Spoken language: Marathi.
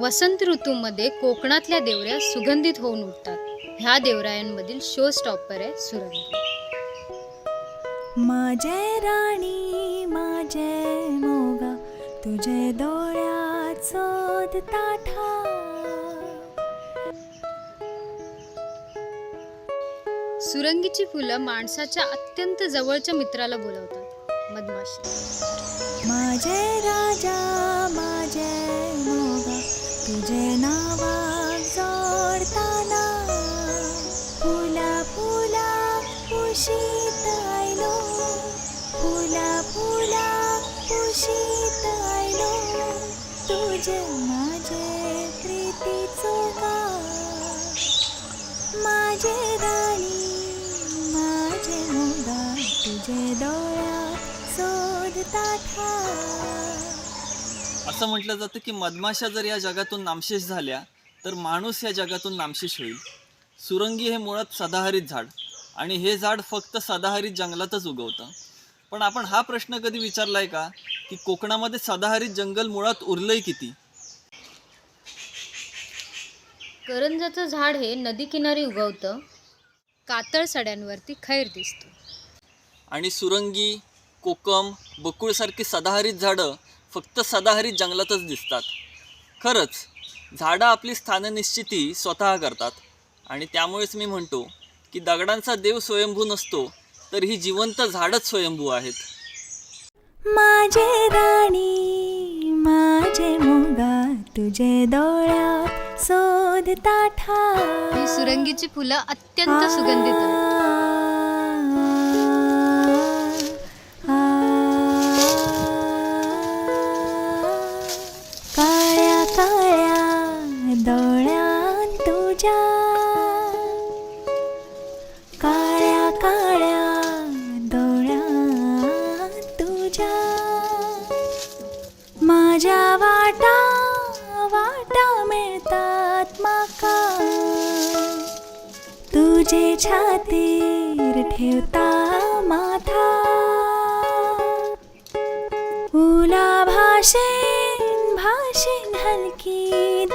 वसंत ऋतूमध्ये कोकणातल्या देवऱ्या सुगंधित होऊन उठतात. ह्या देवरायांमधील शो स्टॉपर आहे सुरंगी. माझे राणी माझे मोगा तुझे डोळ्यात शोध ताठा सुरंगीची फुलं माणसाच्या अत्यंत जवळच्या मित्राला बोलवतात. मधमाशी. माझे राजा तुझे नावा जोडताना फुला फुला उशीत आयलो. फुला फुला उशीत आयलो. तुझे माझे प्रीतीचो का माझे राणी माझे मोगा. तुझे डोळ्या शोध था असं म्हटलं जातं की मधमाशा जर या जगातून नामशेष झाल्या तर माणूस या जगातून नामशेष होईल. सुरंगी हे मुळात सदाहरित झाड आणि हे झाड फक्त सदाहरित जंगलातच उगवतं. पण आपण हा प्रश्न कधी विचारलाय का की कोकणामध्ये सदाहरित जंगल मुळात उरलंय किती? करंजाचं झाड हे नदी किनारी उगवतं कातळ सड्यांवरती खैर दिसतो. आणि सुरंगी कोकम बकुळसारखी सदाहरित झाडं फक्त सदाहरित जंगलातच दिसतात. खरंच झाडं आपली स्थाननिश्चिती स्वतः करतात. आणि त्यामुळेच मी म्हणतो की दगडांचा देव स्वयंभू नसतो तर ही जिवंत झाडच स्वयंभू आहेत. माझे राणी माझे मोगा तुझे ताठा. ही सुरंगीची फुलं अत्यंत सुगंधित माझ्या वाटा वाटा मिळतात माका. तुझे छातीर ठेवता माथा. उला भाषेन भाषेन हलकी